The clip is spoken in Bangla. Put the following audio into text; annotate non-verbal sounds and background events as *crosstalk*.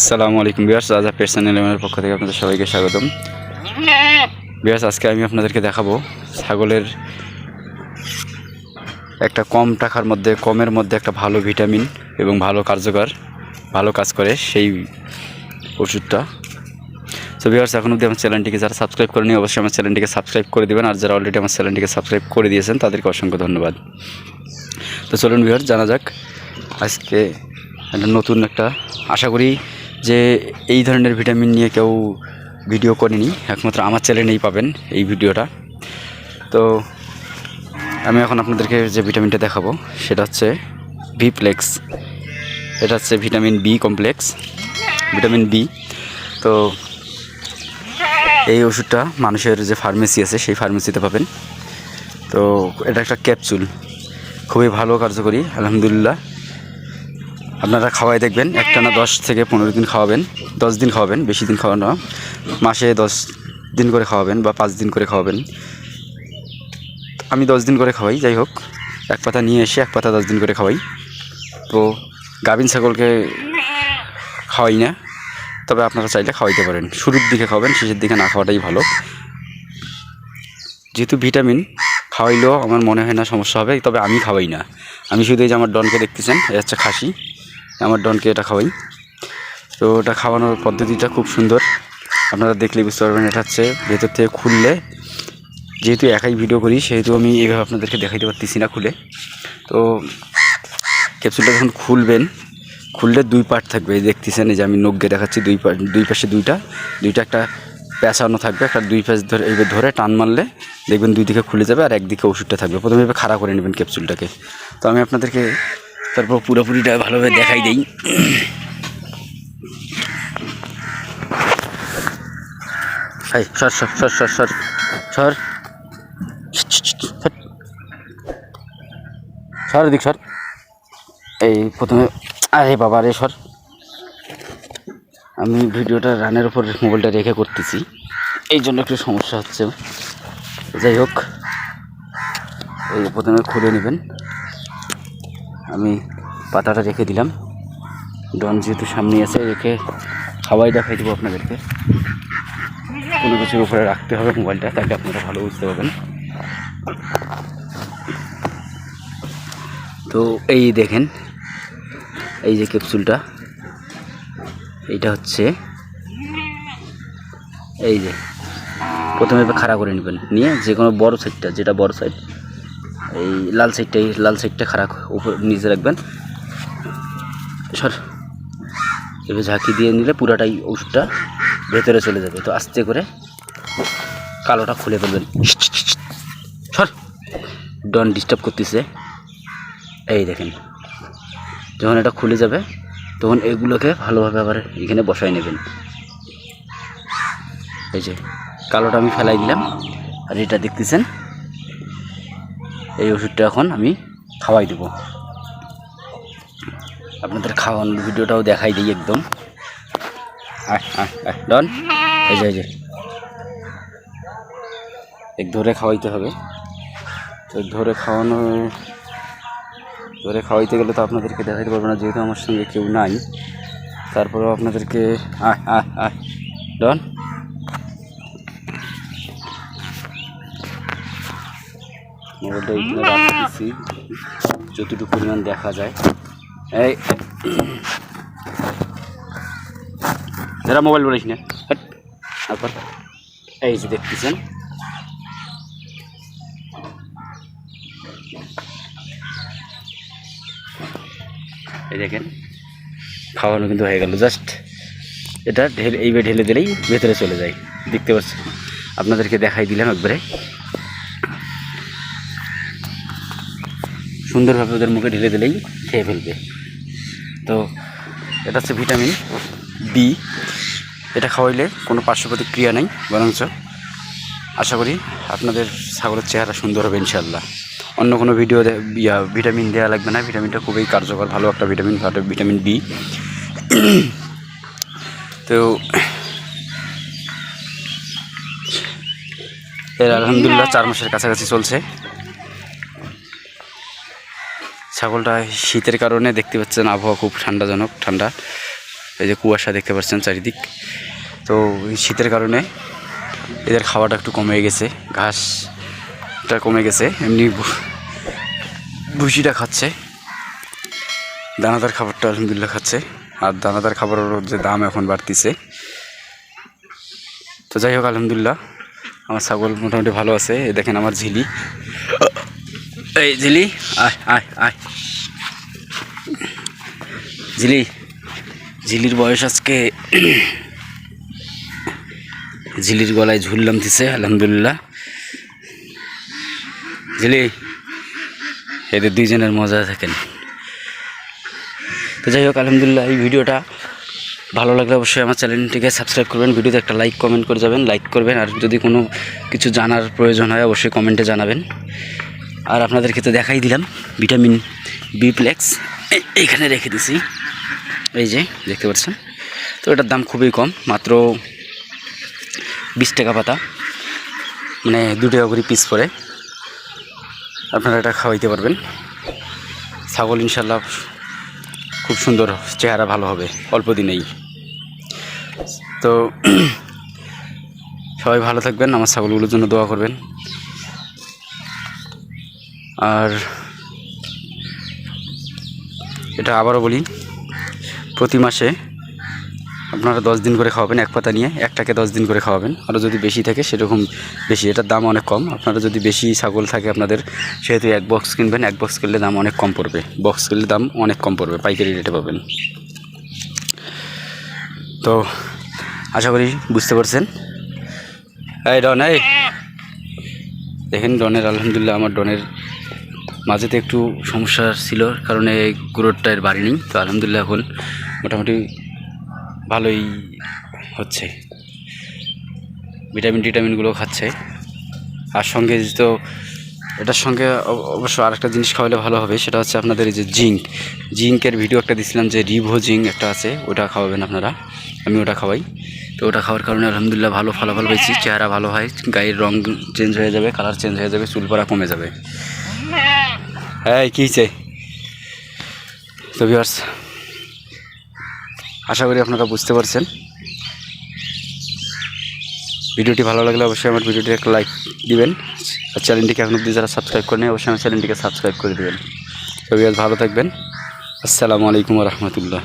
আসসালামু আলাইকুম বিয়ার্স রাজা পেটসান এলেমের পক্ষ থেকে আপনাদের সবাইকে স্বাগতম। বিয়ার্স আজকে আমি আপনাদেরকে দেখাবো ছাগলের একটা কম টাকার মধ্যে, কমের মধ্যে একটা ভালো ভিটামিন এবং ভালো কার্যকর, ভালো কাজ করে সেই ওষুধটা। তো বিয়ার্স এখন অবধি আমার চ্যানেলটিকে যারা সাবস্ক্রাইব করেনি, অবশ্যই আমার চ্যানেলটিকে সাবস্ক্রাইব করে দেবেন। আর যারা অলরেডি আমার চ্যানেলটিকে সাবস্ক্রাইব করে দিয়েছেন, তাদেরকে অসংখ্য ধন্যবাদ। তো চলুন বিহার জানা যাক আজকে একটা নতুন একটা, আশা করি যে এই ধরনের ভিটামিন নিয়ে কেউ ভিডিও করেনি, একমাত্র আমার চ্যানেলেই পাবেন এই ভিডিওটা। তো আমি এখন আপনাদেরকে যে ভিটামিনটা দেখাবো, সেটা হচ্ছে ভিপ্লেক্স এটা হচ্ছে vitamin B complex vitamin B তো এই ওষুধটা মানুষের যে ফার্মেসি আছে, সেই ফার্মেসিতে পাবেন। তো এটা একটা ক্যাপসুল খুবই ভালো, কার্যকরী, আলহামদুলিল্লাহ। আপনারা খাওয়াই দেখবেন একটানা দশ থেকে পনেরো দিন খাওয়াবেন দশ দিন খাওয়াবেন বেশি দিন খাওয়ানো। মাসে দশ দিন করে খাওয়াবেন বা পাঁচ দিন করে খাওয়াবেন। আমি দশ দিন করে খাওয়াই যাই হোক এক পাতা নিয়ে এসে এক পাতা দশ দিন করে খাওয়াই। তো গাভিন ছাগলকে খাওয়াই না তবে আপনারা চাইলে খাওয়াইতে পারেন। শুরুর দিকে খাওয়াবেন শেষের দিকে না খাওয়াটাই ভালো। যেহেতু ভিটামিন খাওয়াইলেও আমার মনে হয় না সমস্যা হবে তবে আমি খাওয়াই না। আমি শুধু এই যে আমার ডনকে দেখতেছেন এ হচ্ছে খাসি। আমার ডনকে এটা খাওয়াই। তো ওটা খাওয়ানোর পদ্ধতিটা খুব সুন্দর। আপনারা দেখলেই বুঝতে পারবেন, এটা হচ্ছে ভেতর থেকে খুললে, যেহেতু একাই ভিডিও করি, সেহেতু আমি এইভাবে আপনাদেরকে দেখাইতে পারতেছি না খুলে। তো ক্যাপসুলটা যখন খুলবেন, খুললে দুই পার্ট থাকবে। দেখতেছেন, এই যে আমি দিয়ে দেখাচ্ছি, দুই পার্ট, দুই পাশে দুইটা। দুইটা একটা পেঁচানো থাকবে, একটা দুই পাশ ধরে, এইভাবে ধরে টান মারলে দেখবেন দুই দিকে খুলে যাবে আর একদিকে ওষুধটা থাকবে। প্রথমে এভাবে খাড়া করে নেবেন ক্যাপসুলটাকে। তো আমি আপনাদেরকে তারপর পুরোপুরিটা ভালোভাবে দেখাই দিই। সর সর সর সর সর। সর। দিক সর। এই প্রথমে, আরে বাবা রে, সর। আমি ভিডিওটা রানের উপর মোবাইলটা রেখে করতেছি। এই জন্য একটু সমস্যা হচ্ছে। যাই হোক, এই প্রথমে খুলে নেবেন। আমি পাতাটা রেখে দিলাম। ডন যেহেতু সামনে আছে, রেখে খাওয়াই দেখাই দেবো আপনাদেরকে। কোনো কিছুর উপরে রাখতে হবে মোবাইলটা তাকে আপনারা ভালো বুঝতে পারবেন। তো এই দেখেন, এই যে ক্যাপসুলটা, এইটা হচ্ছে, এই যে, প্রথমে খাড়া করে নেবেন। নিয়ে যে কোনো বড় সাইডটা, যেটা বড় সাইড। এই লাল সাইডটাই লাল সাইডটা খারাপ, উপর, নিচে রাখবেন। সর। এবার ঝাঁকি দিয়ে নিলে পুরাটাই ওষুধটা ভেতরে চলে যাবে। তো আস্তে করে কালোটা খুলে ফেলবেন। সর। ডন ডিস্টার্ব করতেছে। এই দেখেন। যখন এটা খুলে যাবে, তখন এগুলোকে ভালোভাবে আবার এখানে বসাই নেবেন। এই যে, কালোটা আমি ফেলাই দিলাম। আর এটা দেখতেছেন এই ওষুধটা এখন আমি খাওয়াই দেবো। আপনাদের খাওয়ানোর ভিডিওটাও দেখাই দিই একদম। ডন, এই যে এই যে। এক ধরে খাওয়াইতে হবে। তো ধরে খাওয়ানো, ধরে খাওয়াইতে গেলে তো আপনাদেরকে দেখাইতে পারব না, যেহেতু আমার সঙ্গে কেউ নাই। তারপরেও আপনাদেরকে ডন। মোবাইলটা এখানে রাখতেছি যতটুকু পরিমাণ দেখা যায়। এই। যারা মোবাইল বলিস না। তারপর এই যে দেখতেছেন। এই দেখেন খাওয়ানো কিন্তু হয়ে গেল। জাস্ট এটা ঢেলে এইভাবে ঢেলে দিলেই ভেতরে চলে যায়। দেখতে পাচ্ছেন? আপনাদেরকে দেখাই দিলাম একবারে। সুন্দরভাবে ওদের মুখে ঢেলে দিলেই খেয়ে ফেলবে। তো এটা হচ্ছে ভিটামিন বি এটা খাওয়াইলে কোনো পার্শ্ব প্রতিক্রিয়া নেই, বরঞ্চ আশা করি আপনাদের ছাগলের চেহারা সুন্দর হবে ইনশাল্লাহ অন্য কোনো ভিডিও ইয়া, ভিটামিন দেওয়া লাগবে না। ভিটামিনটা খুবই কার্যকর, ভালো একটা ভিটামিন ভিটামিন বি তো এর আলহামদুলিল্লাহ চার মাসের কাছাকাছি চলছে। ছাগলটা শীতের কারণে দেখতে পাচ্ছেন, আবহাওয়া খুব ঠান্ডাজনক, ঠান্ডা। এই যে কুয়াশা দেখতে পাচ্ছেন চারিদিক। তো শীতের কারণে এদের খাওয়াটা একটু কমে গেছে, ঘাসটা কমে গেছে, এমনি ভুসিটা খাচ্ছে। দানাদার খাবারটা আলহামদুলিল্লাহ খাচ্ছে। আর দানাদার খাবারেরও যে দাম এখন বাড়তিছে। তো যাই হোক, আলহামদুলিল্লাহ, আমার ছাগল মোটামুটি ভালো আছে। দেখেন আমার ঝিলি। এই ঝিলি, আয় আয় আয়। ঝিলি, ঝিলির বয়স আজকে *clears throat* ঝিলির গলায় ঝুললাম দিছে আলহামদুলিল্লাহ। ঝিলি এদের দুইজনের মজা থাকেন। তো যাই হোক, আলহামদুলিল্লাহ, এই ভিডিওটা ভালো লাগলে অবশ্যই আমার চ্যানেলটিকে সাবস্ক্রাইব করবেন, ভিডিওতে একটা লাইক কমেন্ট করে যাবেন, লাইক করবেন, আর যদি কোনো কিছু জানার প্রয়োজন হয়, অবশ্যই কমেন্টে জানাবেন। আর আপনাদেরকে তো দেখাই দিলাম, ভিটামিন বি প্লেক্স এইখানে রেখে দিছি। এই যে, দেখতে পাচ্ছেন? তো এটার দাম খুবই কম, মাত্র বিশ টাকা পাতা। মানে দু টাকা করে পিস পরে আপনারা এটা খাওয়াইতে পারবেন। ছাগল ইনশাল্লাহ খুব সুন্দর চেহারা ভালো হবে, অল্প দিনেই। তো *clears throat* সবাই ভালো থাকবেন, আমার ছাগলগুলোর জন্য দোয়া করবেন। আর এটা আবারও বলি, প্রতি মাসে আপনারা দশ দিন করে খাওয়াবেন এক পাতা নিয়ে, একটাকে দশ দিন করে খাওয়াবেন। আরও যদি বেশি থাকে সেরকম বেশি। এটার দাম অনেক কম। আপনারা যদি বেশি ছাগল থাকে আপনাদের, সেহেতু এক বক্স কিনবেন, এক বক্স কিনলে দাম অনেক কম পড়বে। বক্স কিনলে দাম অনেক কম পড়বে, পাইকারি রেটে পাবেন। তো আশা করি বুঝতে পারছেন। এই ডন, এই। দেখেন ডনের, আলহামদুলিল্লাহ আমার ডনের মাঝেতে একটু সমস্যা ছিল, কারণে গ্রোথটা এর বাড়ি নেই। তো আলহামদুলিল্লাহ এখন মোটামুটি ভালোই হচ্ছে। ভিটামিন টিটামিনগুলো খাচ্ছে। আর সঙ্গে তো এটার সঙ্গে অব- অবশ্য আরেকটা জিনিস খাওয়ালে ভালো হবে, সেটা হচ্ছে আপনাদের এই যে জিঙ্ক। জিঙ্কের ভিডিও একটা দিছিলাম যে রিভো জিঙ্ক একটা আছে, ওটা খাওয়াবেন আপনারা। আমি ওটা খাওয়াই। তো ওটা খাওয়ার কারণে আলহামদুলিল্লাহ ভালো ফলাফল পেয়েছি। চেহারা ভালো হয়, গায়ের রং চেঞ্জ হয়ে যাবে কালার চেঞ্জ হয়ে যাবে, চুল পড়া কমে যাবে। হ্যাঁ কী চাই তো আশা করি আপনারা বুঝতে পারছেন। ভিডিওটি ভালো লাগলে অবশ্যই আমার ভিডিওটি একটা লাইক দিবেন। আর চ্যানেলটিকে এখন অব্দি যারা সাবস্ক্রাইব করেন অবশ্যই আমার চ্যানেলটিকে সাবস্ক্রাইব করে দেবেন। তো ভিউয়ার্স ভালো থাকবেন। আসসালামু আলাইকুম রহমতুল্লাহ।